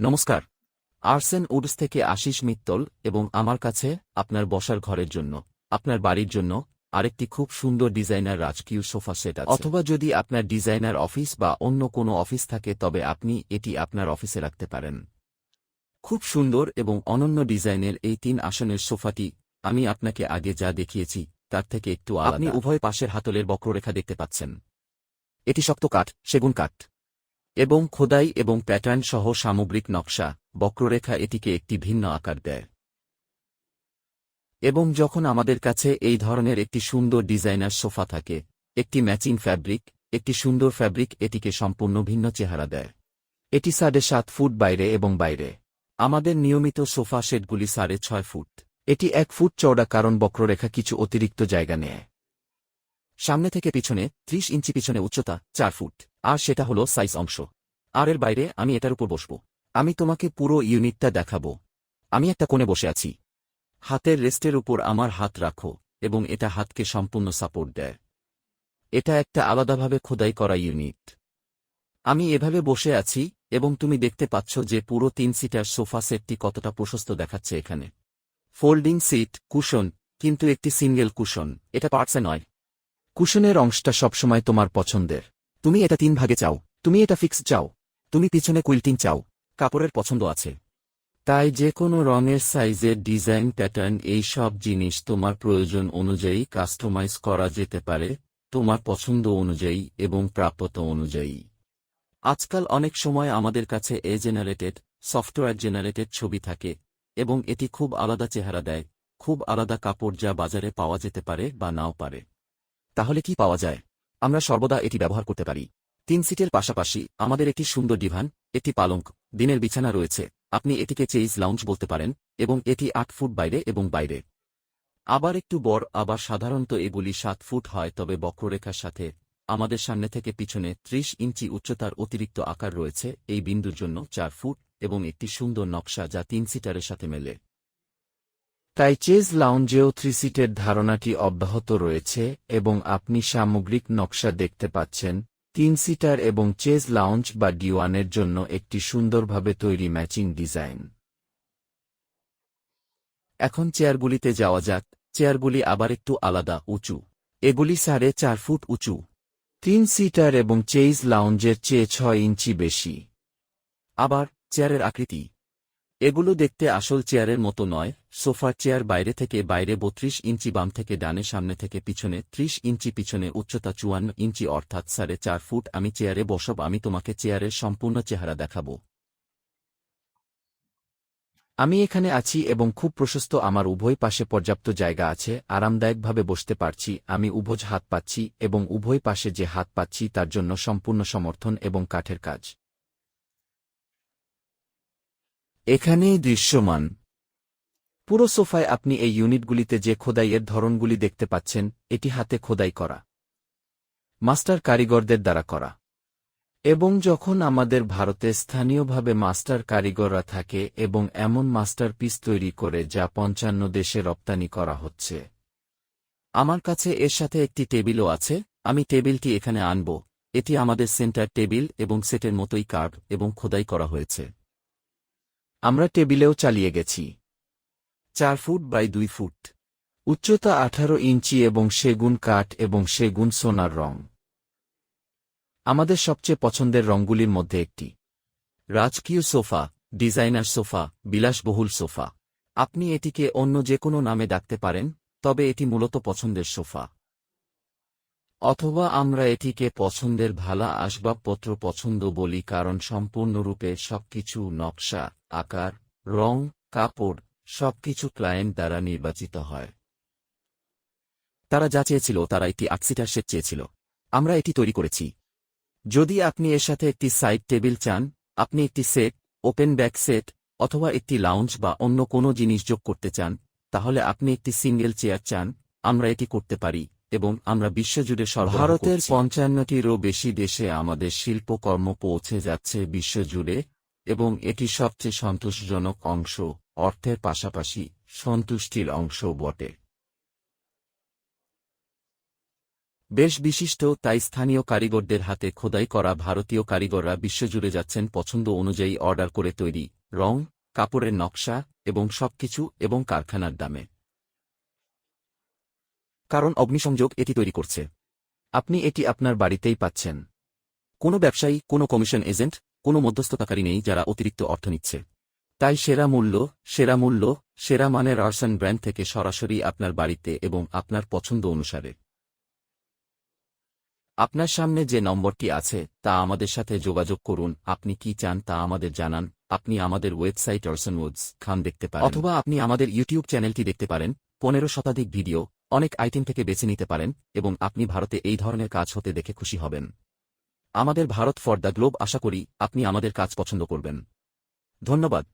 নমস্কার। আর্সেন উডস থেকে আশিস মিত্তল এবং আমার কাছে আপনার বসার ঘরের জন্য, আপনার বাড়ির জন্য আরেকটি খুব সুন্দর ডিজাইনার রাজকীয় সোফা সেট আছে। অথবা যদি আপনার ডিজাইনার অফিস বা অন্য কোনো অফিস থাকে, তবে আপনি এটি আপনার অফিসে রাখতে পারেন। খুব সুন্দর এবং অনন্য ডিজাইনের এই তিন আসনের সোফাটি আমি আপনাকে আগে যা দেখিয়েছি, তার থেকে একটু আপনি উভয় পাশের হাতলের বক্ররেখা দেখতে পাচ্ছেন। এটি শক্ত কাঠ, সেগুন কাঠ। এবং খোদাই এবং প্যাটার্ন সহ সামগ্রিক নকশা, বক্ররেখা এটিকে একটি ভিন্ন আকার দেয়। এবং যখন আমাদের কাছে এই ধরনের একটি সুন্দর ডিজাইনার সোফা থাকে, একটি ম্যাচিং ফ্যাব্রিক, একটি সুন্দর ফ্যাব্রিক এটিকে সম্পূর্ণ ভিন্ন চেহারা দেয়। এটি সাড়ে সাত ফুট বাইরে এবং বাইরে। আমাদের নিয়মিত সোফা সেটগুলি সাড়ে ছয় ফুট। এটি এক ফুট চওড়া কারণ বক্ররেখা কিছু অতিরিক্ত জায়গা নেয়। সামনে থেকে পিছনে ত্রিশ ইঞ্চি পিছনে উচ্চতা চার ফুট। আর সেটা হলো সাইজ অংশ। আর এর বাইরে আমি এটার উপর বসব। আমি তোমাকে পুরো ইউনিটটা দেখাবো। আমি একটা কোণে বসে আছি। হাতের রেস্টের উপর আমার হাত রাখো এবং এটা হাতকে সম্পূর্ণ সাপোর্ট দেয়। এটা একটা আলাদাভাবে খোদাই করা ইউনিট আমি এভাবে বসে আছি এবং তুমি দেখতে পাচ্ছ যে পুরো তিন সিটার সোফা সেটটি কতটা প্রশস্ত দেখাচ্ছে এখানে। ফোল্ডিং সিট কুশন কিন্তু একটি সিঙ্গেল কুশন এটা পার্টসে নয়। কুশনের অংশটা সবসময় তোমার পছন্দের। তুমি এটা তিন ভাগে চাও। তুমি এটা ফিক্স চাও। তুমি পিছনে কুইল্টিং চাও। কাপড়ের পছন্দ আছে। তাই যে কোনো রঙের সাইজের ডিজাইন প্যাটার্ন এই সব জিনিস তোমার প্রয়োজন অনুযায়ী কাস্টমাইজ করা যেতে পারে তোমার পছন্দ অনুযায়ী এবং প্রাপ্যতা অনুযায়ী। আজকাল অনেক সময় আমাদের কাছে এ জেনারেটেড সফটওয়্যার জেনারেটেড ছবি থাকে এবং এটি খুব আলাদা চেহারা দেয়, খুব আলাদা কাপড় যা বাজারে পাওয়া যেতে পারে বা নাও পারে। তাহলে কি পাওয়া যায়? আমরা সর্বদা এটি ব্যবহার করতে পারি। তিন সিটের পাশাপাশি আমাদের একটি সুন্দর ডিভান, একটি পালঙ্ক, দিনের বিছানা রয়েছে। আপনি এটিকে চেইজ লাউঞ্জ বলতে পারেন এবং এটি আট ফুট বাইরে এবং বাইরে। আবার একটু বড়, আবার সাধারণত এগুলি সাত ফুট হয়, তবে বক্ররেখার সাথে আমাদের সামনে থেকে পিছনে ত্রিশ ইঞ্চি উচ্চতার অতিরিক্ত আকার রয়েছে। এই বিন্দুর জন্য চার ফুট এবং একটি সুন্দর নকশা যা তিন সিটারের সাথে মেলে। তাই চেজ লাউঞ্জেও থ্রি সিটের ধারণাটি অব্যাহত রয়েছে এবং আপনি সামগ্রিক নকশা দেখতে পাচ্ছেন তিন সিটার এবং চেজ লাউঞ্জ বা ডিওয়ানের জন্য একটি সুন্দরভাবে তৈরি ম্যাচিং ডিজাইন। এখন চেয়ারগুলিতে যাওয়া যাক, চেয়ারগুলি আবার একটু আলাদা, উঁচু। এগুলি সাড়ে চার ফুট উঁচু। তিন সিটার এবং চেইজ লাউঞ্জের চেয়ে ছয় ইঞ্চি বেশি। আবার, চেয়ারের আকৃতি। এগুলো দেখতে আসল চেয়ারের মতো নয়, সোফার চেয়ার বাইরে থেকে বাইরে বত্রিশ ইঞ্চি বাম থেকে ডানে, সামনে থেকে পিছনে ত্রিশ ইঞ্চি পিছনে উচ্চতা চুয়ান্ন ইঞ্চি অর্থাৎ সাড়ে চার ফুট। আমি চেয়ারে বসব, আমি তোমাকে চেয়ারের সম্পূর্ণ চেহারা দেখাব। আমি এখানে আছি এবং খুব প্রশস্ত, আমার উভয় পাশে পর্যাপ্ত জায়গা আছে, আরামদায়কভাবে বসতে পারছি, আমি উভোজ হাত পাচ্ছি এবং উভয় পাশে যে হাত পাচ্ছি তার জন্য সম্পূর্ণ সমর্থন এবং কাঠের কাজ। এখানেই দৃশ্যমান। পুরো সোফায় আপনি এই ইউনিটগুলিতে যে খোদাইয়ের ধরনগুলি দেখতে পাচ্ছেন, এটি হাতে খোদাই করা। মাস্টার কারিগরদের দ্বারা করা। এবং যখন আমাদের ভারতে স্থানীয়ভাবে মাস্টার কারিগররা থাকে এবং এমন মাস্টার পিস তৈরি করে যা পঞ্চান্ন দেশে রপ্তানি করা হচ্ছে। আমার কাছে এর সাথে একটি টেবিলও আছে, আমি টেবিলটি এখানে আনব। এটি আমাদের সেন্টার টেবিল এবং সেটের মতোই কার্ড এবং খোদাই করা হয়েছে। আমরা টেবিলেও চালিয়ে গেছি। চার ফুট বাই দুই ফুট। উচ্চতা আঠারো ইঞ্চি এবং সেগুন কাঠ এবং সেগুন সোনার রং। আমাদের সবচেয়ে পছন্দের রঙগুলির মধ্যে একটি। রাজকীয় সোফা, ডিজাইনার সোফা, বিলাসবহুল সোফা। আপনি এটিকে অন্য যে কোনো নামে ডাকতে পারেন, তবে এটি মূলত পছন্দের সোফা। অথবা আমরা এটিকে পছন্দের ভালা আসবাবপত্র পছন্দ বলি কারণ সম্পূর্ণরূপে সবকিছু নকশা, আকার, রং, কাপড়, সবকিছু ক্লায়েন্ট দ্বারা নির্বাচিত হয়। তারা যা চেয়েছিল তারা একটি আক্সিটার সেট চেয়েছিল। আমরা এটি তৈরি করেছি। যদি আপনি এর সাথে একটি সাইড টেবিল চান, আপনি একটি সেট, ওপেন ব্যাক সেট, অথবা একটি লাউঞ্জ বা অন্য কোনো জিনিস যোগ করতে চান, তাহলে আপনি একটি সিঙ্গেল চেয়ার চান, আমরা এটি করতে পারি। এবং আমরা বিশ্বজুড়ে ভারতের পঞ্চান্নটিরও বেশি দেশে আমাদের শিল্পকর্ম পৌঁছে যাচ্ছে বিশ্বজুড়ে, এবং এটি সবচেয়ে সন্তোষজনক অংশ, অর্থের পাশাপাশি সন্তুষ্টির অংশ বটে। বেশ বিশিষ্ট, তাই স্থানীয় কারিগরদের হাতে খোদাই করা ভারতীয় কারিগররা বিশ্বজুড়ে যাচ্ছেন পছন্দ অনুযায়ী অর্ডার করে তৈরি, রং, কাপড়ের নকশা, এবং সবকিছু, এবং কারখানার দামে। কারণ অগ্নিসংযোগ এটি তৈরি করছে। আপনি এটি আপনার বাড়িতেই পাচ্ছেন। কোনো ব্যবসায়ী, কোনো কমিশন এজেন্ট, কোনো মধ্যস্থতাকারী নেই যারা অতিরিক্ত অর্থ নিচ্ছে। তাই সেরা মূল্য সেরা মূল্য, সেরা মানের আর্সন ব্র্যান্ড থেকে সরাসরি আপনার বাড়িতে এবং আপনার পছন্দ অনুসারে। আপনার সামনে যে নম্বরটি আছে, তা আমাদের সাথে যোগাযোগ করুন। আপনি কি চান তা আমাদের জানান। আপনি আমাদের ওয়েবসাইট অর্সন উডস খান দেখতে পারেন। অথবা আপনি আমাদের ইউটিউব চ্যানেলটি দেখতে পারেন। পনেরো শতাধিক ভিডিও অনেক আইটেম থেকে বেছে নিতে পারেন এবং আপনি ভারতে এই ধরনের কাজ হতে দেখে খুশি হবেন। আমাদের ভারত ফর দ্য গ্লোব আশা করি আপনি আমাদের কাজ পছন্দ করবেন। ধন্যবাদ।